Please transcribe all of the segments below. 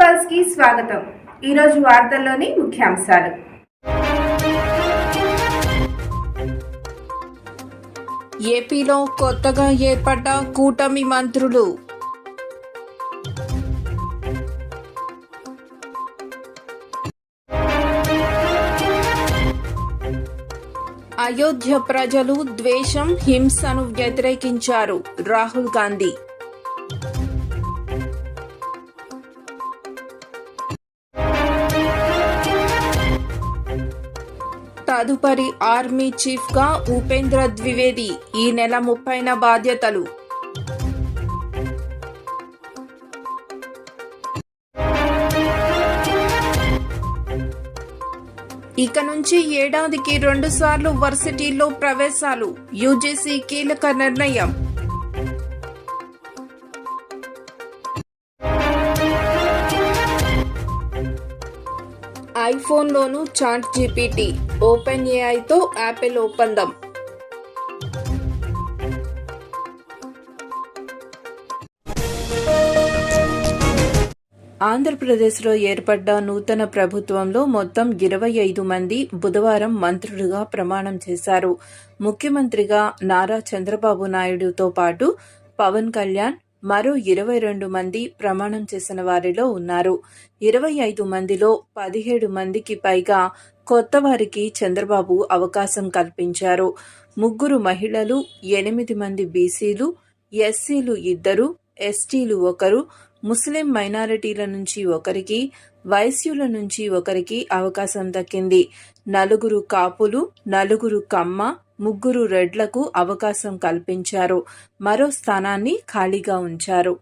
పల్స్కి స్వాగతం. ఈరోజు వార్తల్లోని ముఖ్యాంశాలు. ఏపీలో కొత్తగా ఏర్పడ్డ కూటమి మంత్రులు. అయోధ్య ప్రజలు ద్వేషం హింసను వ్యతిరేకించారు రాహుల్ గాంధీ. తదుపరి ఆర్మీ చీఫ్గా ఉపేంద్ర ద్వివేది ఈ నెల ముప్పైన బాధ్యతలు. ఇక నుంచి ఏడాదికి రెండు సార్లు వర్సిటీల్లో ప్రవేశాలు. యూజీసీ కీలక నిర్ణయం. ఐఫోన్లోను చాట్ జీపీటీ ఓపెన్ ఏఐతో యాపిల్ ఒప్పందం. ఆంధ్రప్రదేశ్లో ఏర్పడ్డ నూతన ప్రభుత్వంలో మొత్తం ఇరవై ఐదు మంది బుధవారం మంత్రులుగా ప్రమాణం చేశారు. ముఖ్యమంత్రిగా నారా చంద్రబాబు నాయుడుతో పాటు పవన్ కళ్యాణ్ మరో ఇరవై రెండు మంది ప్రమాణం చేసిన వారిలో ఉన్నారు. ఇరవై ఐదు మందిలో పదిహేడు మందికి పైగా కొత్త వారికి చంద్రబాబు అవకాశం కల్పించారు. ముగ్గురు మహిళలు ఎనిమిది మంది బీసీలు ఎస్సీలు ఇద్దరు ఎస్టీలు ఒకరు ముస్లిం మైనారిటీల నుంచి ఒకరికి వైశ్యుల నుంచి ఒకరికి అవకాశం దక్కింది. నలుగురు కాపులు నలుగురు కమ్మ ముగ్గురు రెడ్లకు అవకాశం కల్పించారు. మరో స్థానాన్ని ఖాళీగా ఉంచారు.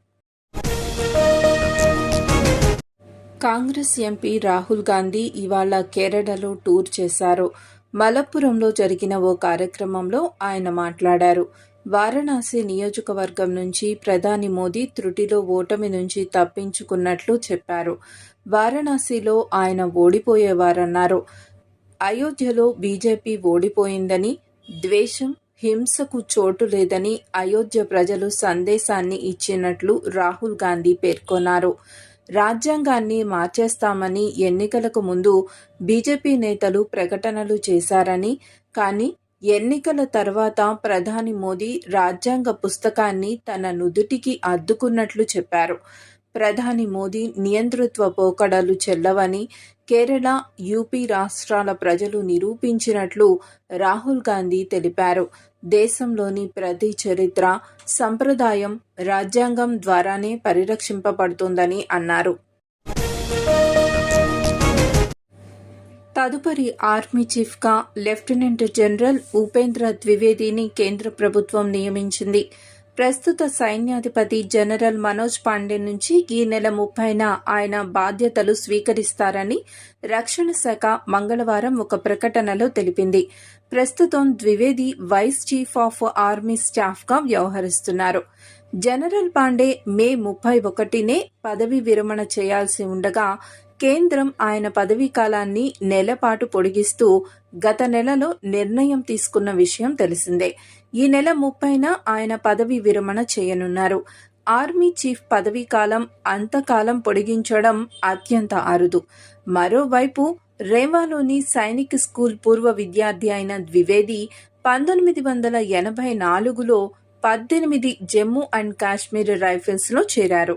కాంగ్రెస్ ఎంపీ రాహుల్ గాంధీ ఇవాళ కేరళలో టూర్ చేశారు. మలప్పురంలో జరిగిన ఓ కార్యక్రమంలో ఆయన మాట్లాడారు. వారణాసి నియోజకవర్గం నుంచి ప్రధాని మోదీ త్రుటిలో ఓటమి నుంచి తప్పించుకున్నట్లు చెప్పారు. వారణాసిలో ఆయన ఓడిపోయేవారన్నారు. అయోధ్యలో బీజేపీ ఓడిపోయిందని ద్వేషం హింసకు చోటు లేదని అయోధ్య ప్రజలు సందేశాన్ని ఇచ్చినట్లు రాహుల్ గాంధీ పేర్కొన్నారు. రాజ్యాంగాన్ని మార్చేస్తామని ఎన్నికలకు ముందు బీజేపీ నేతలు ప్రకటనలు చేశారని కానీ ఎన్నికల తర్వాత ప్రధాని మోదీ రాజ్యాంగ పుస్తకాన్ని తన నుదుటికి అద్దుకున్నట్లు చెప్పారు. ప్రధాని మోదీ నియంతృత్వ పోకడలు చెల్లవని కేరళ యూపీ రాష్ట్రాల ప్రజలు నిరూపించినట్లు రాహుల్ గాంధీ తెలిపారు. దేశంలోని ప్రతి చరిత్ర సంప్రదాయం రాజ్యాంగం ద్వారానే పరిరక్షింపబడుతుందని అన్నారు. తదుపరి ఆర్మీ చీఫ్గా లెఫ్టినెంట్ జనరల్ ఉపేంద్ర ద్వివేదిని కేంద్ర ప్రభుత్వం నియమించింది. ప్రస్తుత సైన్యాధిపతి జనరల్ మనోజ్ పాండే నుంచి ఈ నెల ముప్పైన ఆయన బాధ్యతలు స్వీకరిస్తారని రక్షణ శాఖ మంగళవారం ఒక ప్రకటనలో తెలిపింది. ప్రస్తుతం Dwivedi vice chief of army స్టాఫ్గా వ్యవహరిస్తున్నారు. జనరల్ పాండే మే ముప్పై ఒకటినే పదవి విరమణ చేయాల్సి ఉండగా కేంద్రం ఆయన పదవీ కాలాన్ని నెలపాటు పొడిగిస్తూ గత నెలలో నిర్ణయం తీసుకున్న విషయం తెలిసిందే. ఈ నెల ముప్పైన ఆయన పదవీ విరమణ చేయనున్నారు. ఆర్మీ చీఫ్ పదవీ కాలం అంతకాలం పొడిగించడం అత్యంత అరుదు. మరోవైపు రేవాలోని సైనిక్ స్కూల్ పూర్వ విద్యార్థి అయిన ద్వివేది పంతొమ్మిది వందల ఎనభై నాలుగులో పద్దెనిమిది జమ్మూ అండ్ కాశ్మీర్ రైఫిల్స్లో చేరారు.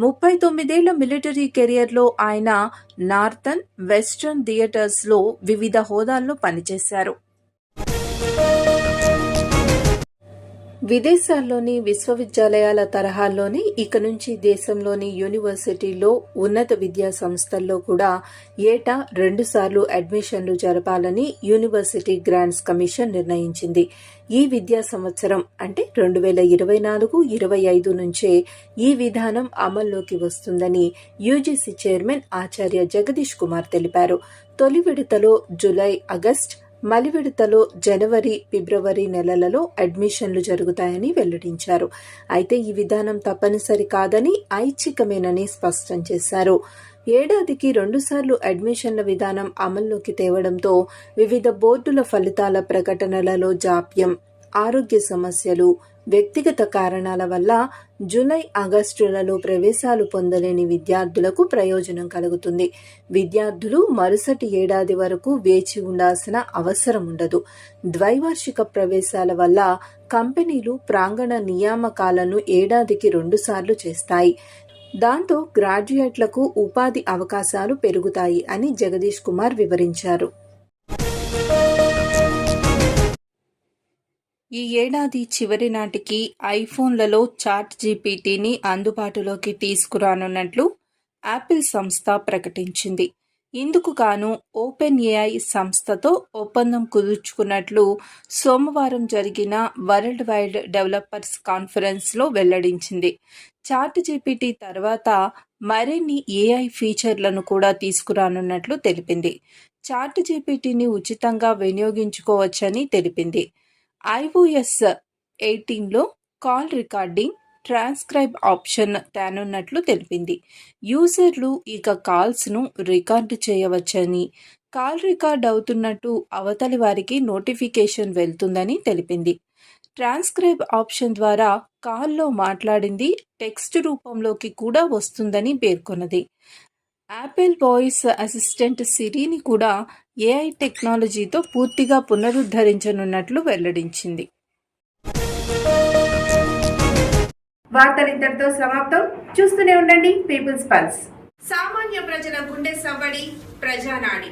ముప్పై తొమ్మిదేళ్ళ మిలిటరీ కెరియర్లో ఆయన నార్థన్ వెస్టర్న్ థియేటర్స్లో వివిధ హోదాల్లో పనిచేశారు. విదేశాల్లోని విశ్వవిద్యాలయాల తరహాల్లోనే ఇక నుంచి దేశంలోని యూనివర్సిటీల్లో ఉన్నత విద్యా సంస్థల్లో కూడా ఏటా రెండుసార్లు అడ్మిషన్లు జరపాలని యూనివర్సిటీ గ్రాంట్స్ కమిషన్ నిర్ణయించింది. ఈ విద్యా సంవత్సరం అంటే రెండు వేల ఇరవై నాలుగు ఇరవై ఐదు నుంచే ఈ విధానం అమల్లోకి వస్తుందని యూజీసీ చైర్మన్ ఆచార్య జగదీష్ కుమార్ తెలిపారు. తొలి విడతలో జులై ఆగస్ట్ మలివిడతలో జనవరి ఫిబ్రవరి నెలలలో అడ్మిషన్లు జరుగుతాయని వెల్లడించారు. అయితే ఈ విధానం తప్పనిసరి కాదని ఐచ్ఛికమేనని స్పష్టం చేశారు. ఏడాదికి రెండుసార్లు అడ్మిషన్ల విధానం అమల్లోకి తేవడంతో వివిధ బోర్డుల ఫలితాల ప్రకటనలలో జాప్యం ఆరోగ్య సమస్యలు వ్యక్తిగత కారణాల వల్ల జూలై ఆగస్టులలో ప్రవేశాలు పొందలేని విద్యార్థులకు ప్రయోజనం కలుగుతుంది. విద్యార్థులు మరుసటి ఏడాది వరకు వేచి ఉండాల్సిన అవసరం ఉండదు. ద్వైవార్షిక ప్రవేశాల వల్ల కంపెనీలు ప్రాంగణ నియామకాలను ఏడాదికి రెండుసార్లు చేస్తాయి. దాంతో గ్రాడ్యుయేట్లకు ఉపాధి అవకాశాలు పెరుగుతాయి అని జగదీష్ కుమార్ వివరించారు. ఈ ఏడాది చివరి నాటికి ఐఫోన్లలో చాట్ జీపీటీని అందుబాటులోకి తీసుకురానున్నట్లు యాపిల్ సంస్థ ప్రకటించింది. ఇందుకు గాను ఓపెన్ ఏఐ సంస్థతో ఒప్పందం కుదుర్చుకున్నట్లు సోమవారం జరిగిన వరల్డ్ వైడ్ డెవలపర్స్ కాన్ఫరెన్స్లో వెల్లడించింది. చాట్ జీపీటీ తర్వాత మరిన్ని ఏఐ ఫీచర్లను కూడా తీసుకురానున్నట్లు తెలిపింది. చాట్ జీపీటీని ఉచితంగా వినియోగించుకోవచ్చని తెలిపింది. ఐఓఎస్ ఎయిటీన్లో కాల్ రికార్డింగ్ ట్రాన్స్క్రైబ్ ఆప్షన్ తేనున్నట్లు తెలిపింది. యూజర్లు ఇక కాల్స్ను రికార్డు చేయవచ్చని కాల్ రికార్డ్ అవుతున్నట్టు అవతలి వారికి నోటిఫికేషన్ వెళ్తుందని తెలిపింది. ట్రాన్స్క్రైబ్ ఆప్షన్ ద్వారా కాల్లో మాట్లాడింది టెక్స్ట్ రూపంలోకి కూడా వస్తుందని పేర్కొన్నది. యాపిల్ వాయిస్ అసిస్టెంట్ సిరిని కూడా ఏఐ టెక్నాలజీతో పూర్తిగా పునరుద్ధరించనున్నట్లు వెల్లడించింది. వార్తలు ఇంతటితో సమాప్తం. చూస్తూనే ఉండండి పీపుల్స్ పల్స్. సామాన్య ప్రజల గుండె సవ్వడి ప్రజానాడి.